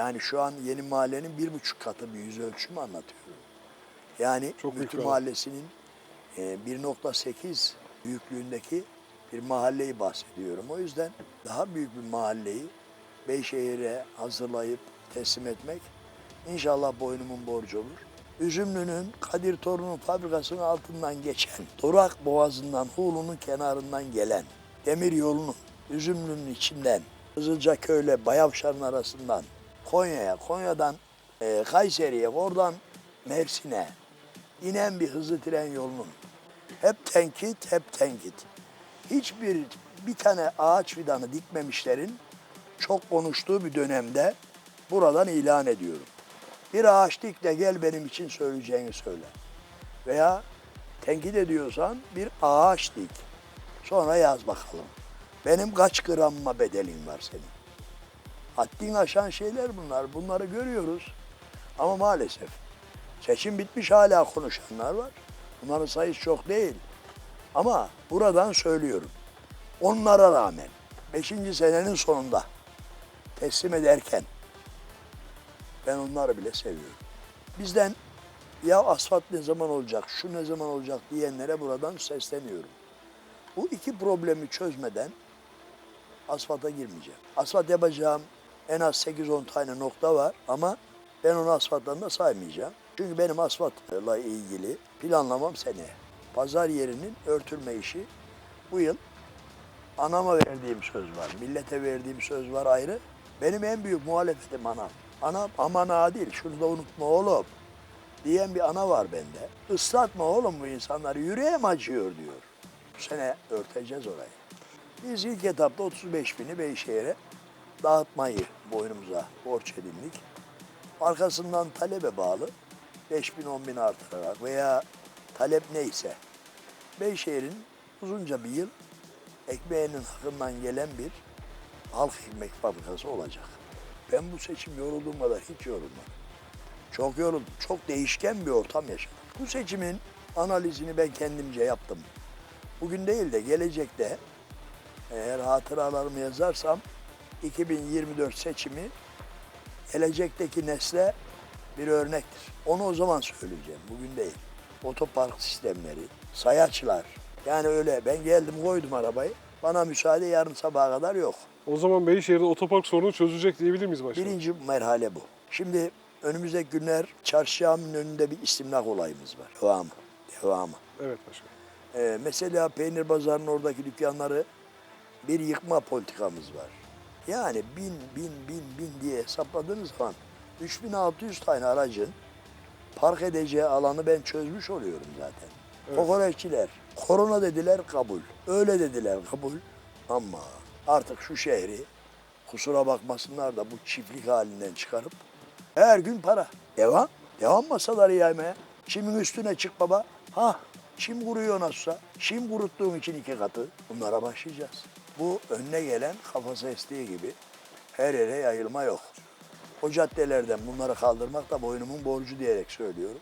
Yani şu an yeni mahallenin bir buçuk katı bir yüz ölçümü anlatıyorum. Yani Çok Mütü. Mahallesi'nin e, 1.8 büyüklüğündeki bir mahalleyi bahsediyorum. O yüzden daha büyük bir mahalleyi Beyşehir'e hazırlayıp teslim etmek inşallah boynumun borcu olur. Üzümlü'nün Kadir Torun'un fabrikasının altından geçen, Durak Boğazı'ndan, Hulu'nun kenarından gelen demir yolunun Üzümlü'nün içinden, Kızılcaköy'le Bayavşar'ın arasından Konya'ya, Konya'dan e, Kayseri'ye, oradan Mersin'e inen bir hızlı tren yolunun hep tenkit, hep tenkit. Hiçbir bir tane ağaç fidanı dikmemişlerin çok konuştuğu bir dönemde buradan ilan ediyorum. Bir ağaç dik de gel benim için söyleyeceğini söyle. Veya tenkit ediyorsan bir ağaç dik. Sonra yaz bakalım. Benim kaç gramma bedelin var senin? Haddini aşan şeyler bunlar. Bunları görüyoruz. Ama maalesef seçim bitmiş hala konuşanlar var. Bunların sayısı çok değil. Ama buradan söylüyorum. Onlara rağmen 5. senenin sonunda teslim ederken ben onları bile seviyorum. Bizden ya asfalt ne zaman olacak, şu ne zaman olacak diyenlere buradan sesleniyorum. Bu iki problemi çözmeden asfalta girmeyeceğim. Asfalt yapacağım en az 8-10 tane nokta var ama ben onu asfalttan saymayacağım. Çünkü benim asfaltla ilgili planlamam seneye. Pazar yerinin örtülme işi bu yıl anama verdiğim söz var, millete verdiğim söz var ayrı. Benim en büyük muhalefetim anam. Anam aman ha değil, şunu da unutma oğlum diyen bir ana var bende. Islatma oğlum bu insanları, yüreğim acıyor diyor. Bu sene örteceğiz orayı. Biz ilk etapta 35 bini Beyşehir'e dağıtmayı boynumuza borç edindik. Arkasından talebe bağlı 5 bin 10 bin artırarak veya talep neyse Beyşehir'in uzunca bir yıl ekmeğinin hakkından gelen bir halk ekmek fabrikası olacak. Ben bu seçim yorulduğum kadar hiç yorulmadım. Çok yoruldum. Çok değişken bir ortam yaşadım. Bu seçimin analizini ben kendimce yaptım. Bugün değil de gelecekte eğer hatıralarımı yazarsam 2024 seçimi gelecekteki nesle bir örnektir. Onu o zaman söyleyeceğim, bugün değil. Otopark sistemleri, sayaçlar. Yani öyle ben geldim koydum arabayı. Bana müsaade yarın sabaha kadar yok. O zaman Beyşehir'de otopark sorunu çözülecek diyebilir miyiz başkanım? Birinci merhale bu. Şimdi önümüzdeki günler çarşı önünde bir istimlak olayımız var. Devamı, devamı. Evet başkanım. Ee, mesela peynir pazarının oradaki dükkanları bir yıkma politikamız var. Yani bin, bin, bin, bin diye hesapladığınız zaman 3600 tane aracın park edeceği alanı ben çözmüş oluyorum zaten. Evet. Kokoreççiler, korona dediler kabul, öyle dediler kabul. Ama artık şu şehri kusura bakmasınlar da bu çiftlik halinden çıkarıp her gün para. Devam. Devam masaları yaymaya. Çimin üstüne çık baba. Ha çim kuruyor nasılsa. Çim kuruttuğum için iki katı. Bunlara başlayacağız. Bu önüne gelen kafası estiği gibi her yere yayılma yok. O caddelerden bunları kaldırmak da boynumun borcu diyerek söylüyorum.